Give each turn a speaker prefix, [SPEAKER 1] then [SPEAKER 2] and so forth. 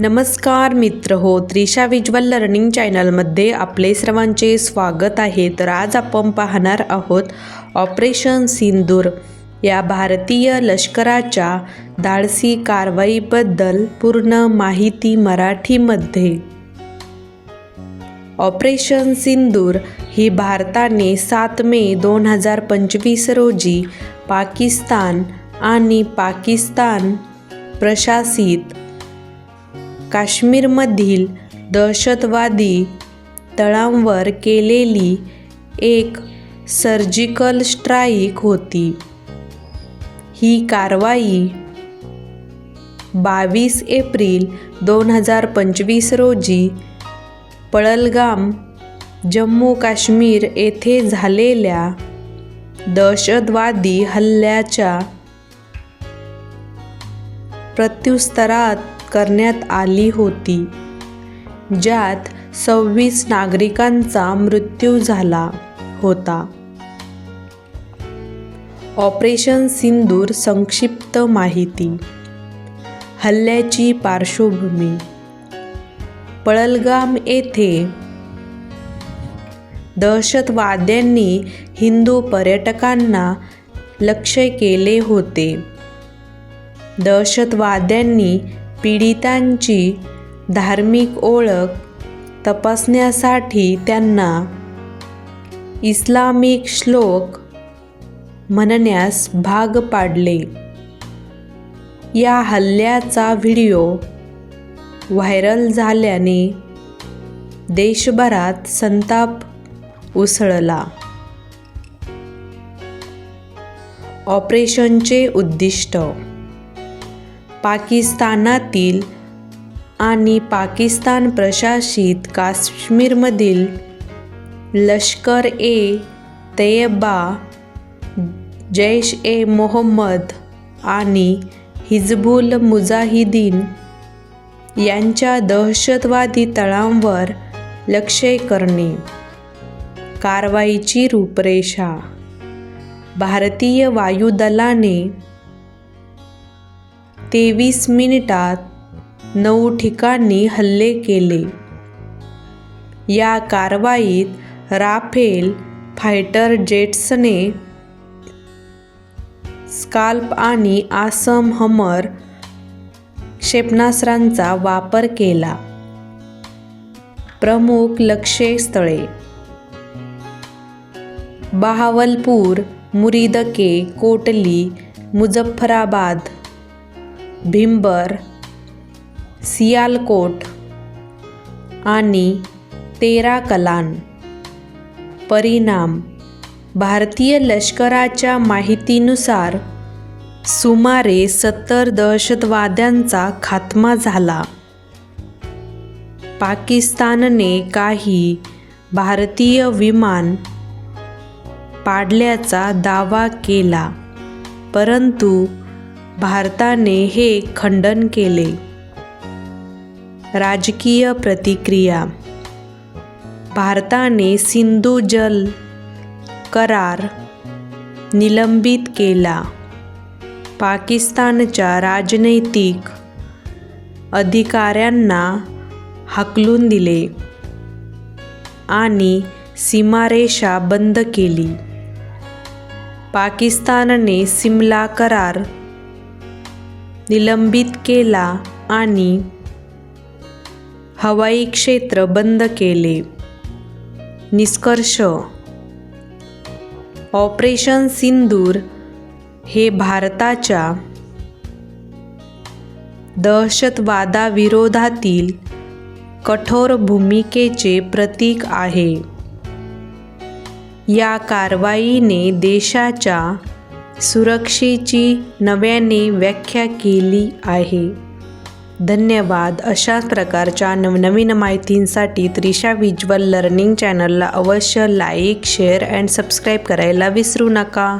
[SPEAKER 1] नमस्कार मित्र हो त्रिशा विज्वल लर्निंग चॅनलमध्ये आपले सर्वांचे स्वागत आहे. तर आज आपण पाहणार आहोत ऑपरेशन सिंदूर या भारतीय लष्कराच्या धाडसी कारवाईबद्दल पूर्ण माहिती मराठीमध्ये. ऑपरेशन सिंदूर ही भारताने सात मे दोन हजार पंचवीस रोजी पाकिस्तान आणि पाकिस्तान प्रशासित काश्मीरमधील दहशतवादी तळांवर केलेली एक सर्जिकल स्ट्राईक होती. ही कारवाई बावीस एप्रिल दोन हजार पंचवीस रोजी पळलगाम जम्मू काश्मीर येथे झालेल्या दहशतवादी हल्ल्याच्या प्रत्युत्तरात करण्यात आली होती ज्यात सव्वीस नागरिकांचा मृत्यू झाला होता. ऑपरेशन सिंदूर संक्षिप्त माहिती. हल्ल्याची पार्श्वभूमी. पळलगाम येथे दहशतवाद्यांनी हिंदू पर्यटकांना लक्ष्य केले होते. दहशतवाद्यांनी पीडितांची धार्मिक ओळख तपासण्यासाठी त्यांना इस्लामिक श्लोक म्हणण्यास भाग पाडले. या हल्ल्याचा व्हिडिओ व्हायरल झाल्याने देशभरात संताप उसळला. ऑपरेशनचे उद्दिष्ट पाकिस्तानातील आणि पाकिस्तान प्रशासित काश्मीरमधील लष्कर ए तैयबा जैश ए मोहम्मद आणि हिजबुल मुजाहिदीन यांच्या दहशतवादी तळांवर लक्ष्य करणे. कारवाईची रूपरेषा. भारतीय वायुदलाने तेवीस मिनिटात नऊ ठिकाणी हल्ले केले. या कारवाईत राफेल फायटर जेट्सने स्काल्प आणि आसम हमर क्षेपणास्त्रांचा वापर केला. प्रमुख लक्ष्य स्थळे बहावलपूर मुरिदके कोटली मुझफ्फराबाद भिंबर सियालकोट आणि तेरा कलान. परिणाम भारतीय लष्कराच्या माहितीनुसार सुमारे सत्तर दहशतवाद्यांचा खात्मा झाला. पाकिस्तानने काही भारतीय विमान पाडल्याचा दावा केला परंतु भारताने हे खंडन केले. राजकीय प्रतिक्रिया. भारताने सिंधू जल करार निलंबित केला. पाकिस्तानच्या राजनैतिक अधिकाऱ्यांना हाकलून दिले आणि सीमारेषा बंद केली. पाकिस्तानने सिमला करार निलंबित केला आणि हवाई क्षेत्र बंद केले. निष्कर्ष. ऑपरेशन सिंदूर हे भारताच्या दहशतवादाविरोधातील कठोर भूमिकेचे प्रतीक आहे. या कारवाईने देशाच्या सुरक्षेची नव्याने व्याख्या केली आहे. धन्यवाद. अशाच प्रकारच्या नवनवीन माहितींसाठी त्रिशा विज्युअल लर्निंग चॅनलला अवश्य लाईक शेअर अँड सबस्क्राईब करायला विसरू नका.